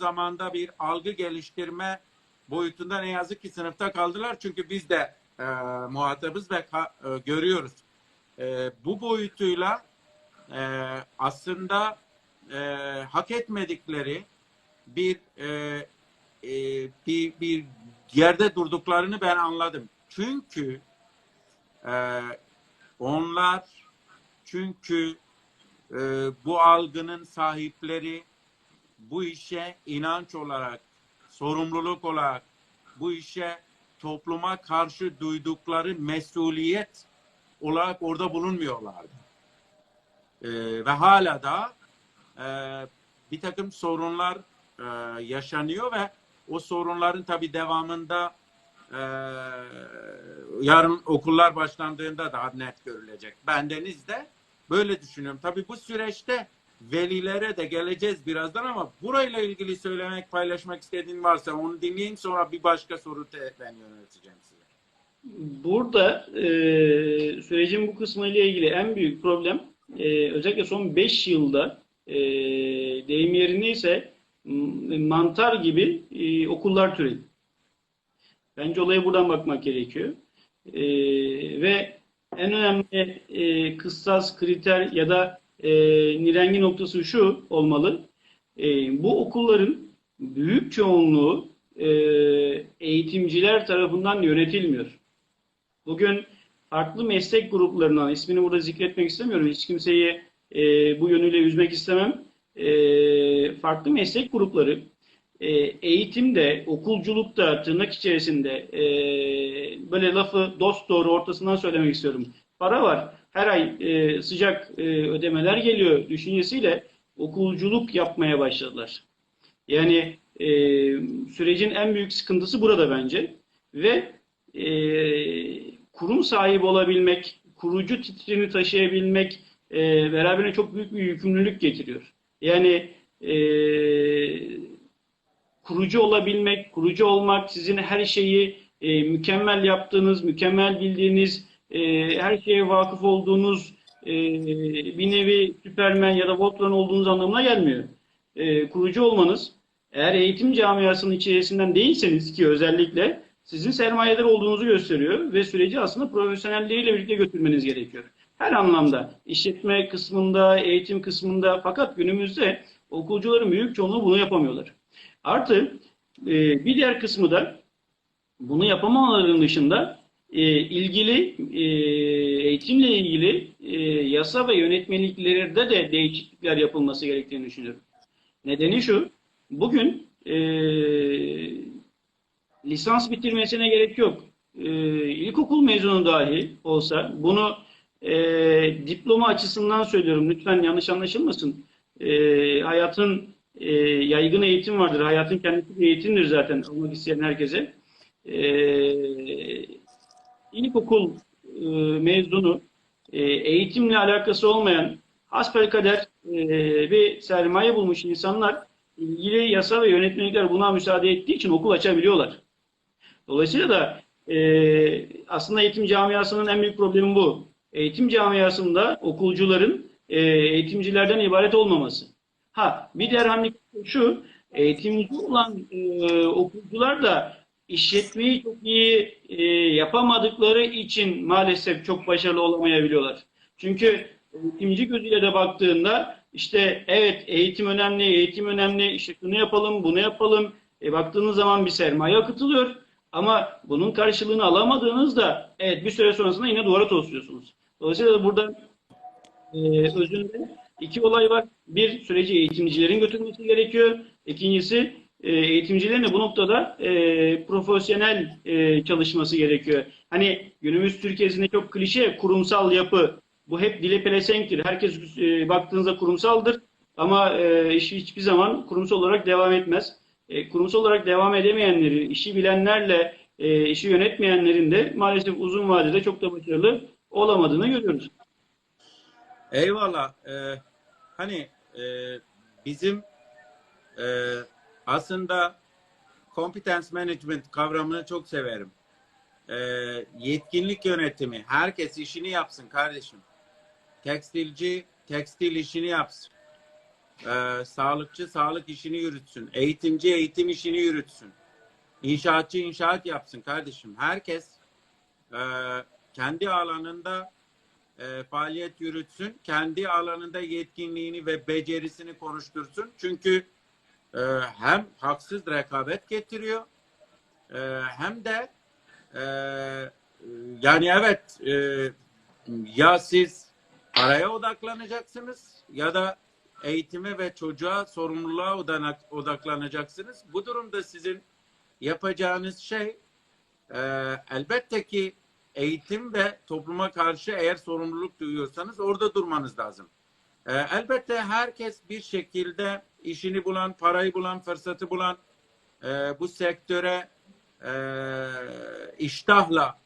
zamanda bir algı geliştirme boyutunda ne yazık ki sınıfta kaldılar. Çünkü biz de e, muhatabız ve ka- e, görüyoruz. E, bu boyutuyla e, aslında e, hak etmedikleri bir e, e, bir bir yerde durduklarını ben anladım. Çünkü e, onlar çünkü e, bu algının sahipleri bu işe inanç olarak, sorumluluk olarak, bu işe topluma karşı duydukları mesuliyet olarak orada bulunmuyorlardı. E, ve hala da e, bir takım sorunlar e, yaşanıyor ve o sorunların tabii devamında e, yarın okullar başlandığında daha net görülecek. Bendeniz de böyle düşünüyorum. Tabii bu süreçte velilere de geleceğiz birazdan ama burayla ilgili söylemek, paylaşmak istediğin varsa onu dinleyeyim sonra bir başka soru ben yönelteceğim size. Burada e, sürecin bu kısmı ile ilgili en büyük problem e, özellikle son 5 yılda e, deyim yerindeyse m- mantar gibi e, okullar türedi. Bence olaya buradan bakmak gerekiyor. E, ve en önemli e, kıssas, kriter ya da e, nirengi noktası şu olmalı. E, bu okulların büyük çoğunluğu e, eğitimciler tarafından yönetilmiyor. Bugün farklı meslek gruplarından, ismini burada zikretmek istemiyorum, hiç kimseyi e, bu yönüyle üzmek istemem. E, farklı meslek grupları e, eğitimde, okulculukta, tırnak içerisinde e, böyle lafı dost doğru ortasından söylemek istiyorum. Para var, her ay e, sıcak e, ödemeler geliyor düşüncesiyle okulculuk yapmaya başladılar. Yani e, sürecin en büyük sıkıntısı burada bence. Ve e, kurum sahibi olabilmek, kurucu titrini taşıyabilmek e, beraberine çok büyük bir yükümlülük getiriyor. Yani e, kurucu olabilmek, kurucu olmak, sizin her şeyi e, mükemmel yaptığınız, mükemmel bildiğiniz, e, her şeye vakıf olduğunuz e, bir nevi Süpermen ya da Voltron olduğunuz anlamına gelmiyor. E, kurucu olmanız, eğer eğitim camiasının içerisinden değilseniz ki özellikle sizin sermayeler olduğunuzu gösteriyor ve süreci aslında profesyonelleriyle birlikte götürmeniz gerekiyor. Her anlamda, işletme kısmında, eğitim kısmında fakat günümüzde okulcuların büyük çoğunluğu bunu yapamıyorlar. Artı e, bir diğer kısmı da bunu yapamamaların dışında e, ilgili e, eğitimle ilgili e, yasa ve yönetmeliklerde de değişiklikler yapılması gerektiğini düşünüyorum. Nedeni şu, bugün e, lisans bitirmesine gerek yok. E, ilkokul mezunu dahi olsa bunu e, diploma açısından söylüyorum. Lütfen yanlış anlaşılmasın. E, hayatın e, yaygın eğitim vardır. Hayatın kendisi bir eğitimdir zaten olmak isteyen herkese. E, ilkokul e, mezunu e, eğitimle alakası olmayan hasbelkader e, bir sermaye bulmuş insanlar ilgili yasa ve yönetmelikler buna müsaade ettiği için okul açabiliyorlar. Dolayısıyla da e, aslında eğitim camiasının en büyük problemi bu. Eğitim camiasında okulcuların e, eğitimcilerden ibaret olmaması. Ha bir diğer hamle şu, eğitimci olan e, okulcular da işletmeyi çok iyi e, yapamadıkları için maalesef çok başarılı olamayabiliyorlar. Çünkü eğitimci gözüyle de baktığında işte evet eğitim önemli, eğitim önemli, işte şunu yapalım, bunu yapalım. E, baktığınız zaman bir sermaye akıtılıyor. Ama bunun karşılığını alamadığınızda evet bir süre sonrasında yine duvara tosluyorsunuz. Dolayısıyla da burada e, özünde iki olay var. Bir, süreci eğitimcilerin götürmesi gerekiyor. İkincisi, e, eğitimcilerin de bu noktada e, profesyonel e, çalışması gerekiyor. Hani günümüz Türkiye'sinde çok klişe kurumsal yapı. Bu hep dile pelesenktir. Herkes e, baktığınızda kurumsaldır. Ama e, iş hiçbir zaman kurumsal olarak devam etmez. E, kurumsal olarak devam edemeyenleri, işi bilenlerle e, işi yönetmeyenlerin de maalesef uzun vadede çok da başarılı olamadığını görüyoruz. Eyvallah. Ee, hani e, bizim e, aslında competence management kavramını çok severim. E, yetkinlik yönetimi. Herkes işini yapsın kardeşim. Tekstilci tekstil işini yapsın. e, sağlıkçı sağlık işini yürütsün. Eğitimci eğitim işini yürütsün. İnşaatçı inşaat yapsın kardeşim. Herkes e, kendi alanında e, faaliyet yürütsün. Kendi alanında yetkinliğini ve becerisini konuştursun. Çünkü e, hem haksız rekabet getiriyor e, hem de e, yani evet e, ya siz paraya odaklanacaksınız ya da eğitime ve çocuğa sorumluluğa odaklanacaksınız. Bu durumda sizin yapacağınız şey e, elbette ki eğitim ve topluma karşı eğer sorumluluk duyuyorsanız orada durmanız lazım. E, elbette herkes bir şekilde işini bulan, parayı bulan, fırsatı bulan e, bu sektöre e, iştahla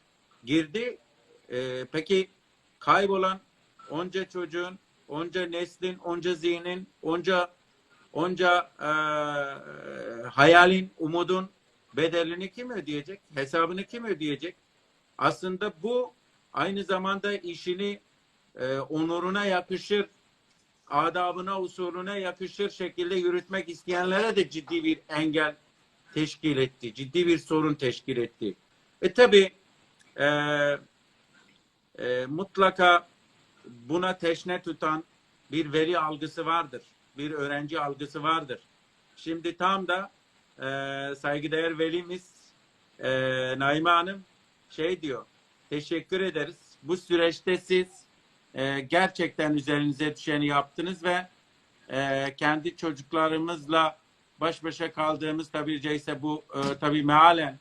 girdi. E, peki kaybolan onca çocuğun, onca neslin, onca zihnin, onca onca e, hayalin, umudun bedelini kim ödeyecek? Hesabını kim ödeyecek? Aslında bu aynı zamanda işini e, onuruna yakışır, adabına, usulüne yakışır şekilde yürütmek isteyenlere de ciddi bir engel teşkil etti. Ciddi bir sorun teşkil etti. E tabi e, e, mutlaka buna teşne tutan bir veli algısı vardır. Bir öğrenci algısı vardır. Şimdi tam da e, saygıdeğer velimiz e, Naime Hanım şey diyor. Teşekkür ederiz. Bu süreçte siz e, gerçekten üzerinize düşeni yaptınız ve e, kendi çocuklarımızla baş başa kaldığımız tabii caizse bu e, tabii mealen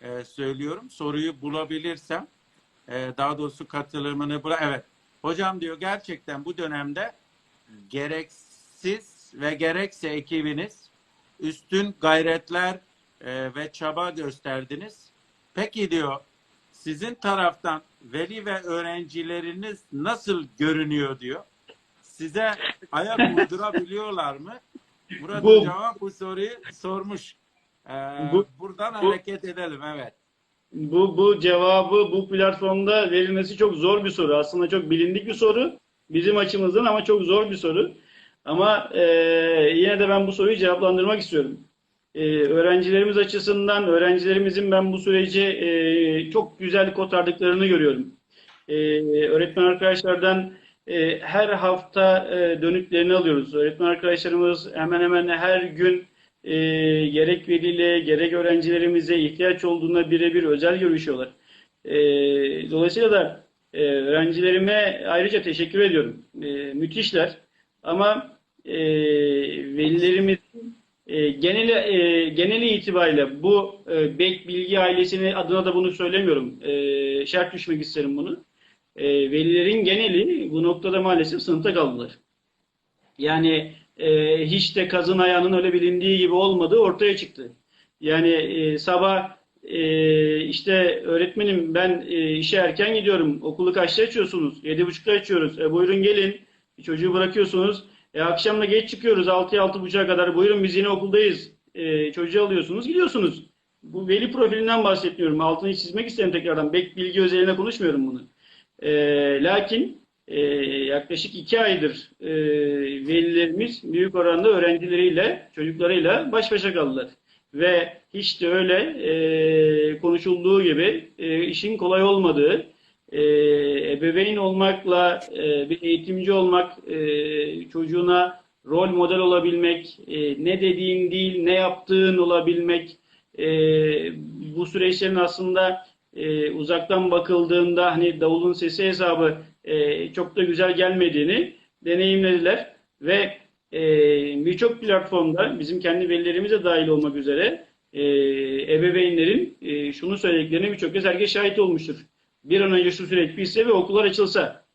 e, söylüyorum. Soruyu bulabilirsem e, daha doğrusu katılımını bula evet. Hocam diyor gerçekten bu dönemde gereksiz ve gerekse ekibiniz üstün gayretler e, ve çaba gösterdiniz. Peki diyor sizin taraftan veli ve öğrencileriniz nasıl görünüyor diyor. Size ayak uydurabiliyorlar mı? Murat Bu- Hocam bu soruyu sormuş. Ee, Bu- buradan bu- hareket edelim evet. Bu, bu cevabı bu platformda verilmesi çok zor bir soru. Aslında çok bilindik bir soru. Bizim açımızdan ama çok zor bir soru. Ama e, yine de ben bu soruyu cevaplandırmak istiyorum. E, öğrencilerimiz açısından öğrencilerimizin ben bu süreci e, çok güzel kotardıklarını görüyorum. E, öğretmen arkadaşlardan e, her hafta e, dönüklerini alıyoruz. Öğretmen arkadaşlarımız hemen hemen her gün e, gerek veliyle gerek öğrencilerimize ihtiyaç olduğunda birebir özel görüşüyorlar. E, dolayısıyla da e, öğrencilerime ayrıca teşekkür ediyorum. E, müthişler. Ama e, velilerimizin e, geneli, e, geneli itibariyle bu e, Bek Bilgi ailesini adına da bunu söylemiyorum. E, şart düşmek isterim bunu. E, velilerin geneli bu noktada maalesef sınıfta kaldılar. Yani e, hiç de kazın ayağının öyle bilindiği gibi olmadığı ortaya çıktı. Yani e, sabah e, işte öğretmenim ben e, işe erken gidiyorum. Okulu kaçta açıyorsunuz? Yedi buçukta açıyoruz. E, buyurun gelin. Çocuğu bırakıyorsunuz. E, akşam da geç çıkıyoruz. Altıya altı buçuğa kadar. Buyurun biz yine okuldayız. E, çocuğu alıyorsunuz gidiyorsunuz. Bu veli profilinden bahsetmiyorum. Altını çizmek isterim tekrardan. Bek bilgi özeline konuşmuyorum bunu. E, lakin e, yaklaşık iki aydır e, velilerimiz büyük oranda öğrencileriyle, çocuklarıyla baş başa kaldılar. Ve hiç de öyle e, konuşulduğu gibi e, işin kolay olmadığı, e, ebeveyn olmakla e, bir eğitimci olmak, e, çocuğuna rol model olabilmek, e, ne dediğin değil ne yaptığın olabilmek, e, bu süreçlerin aslında e, uzaktan bakıldığında hani davulun sesi hesabı e, çok da güzel gelmediğini deneyimlediler ve e, birçok platformda bizim kendi velilerimiz de dahil olmak üzere e, ebeveynlerin e, şunu söylediklerini birçok kez herkes şahit olmuştur. Bir an önce şu süreç bitse ve okullar açılsa.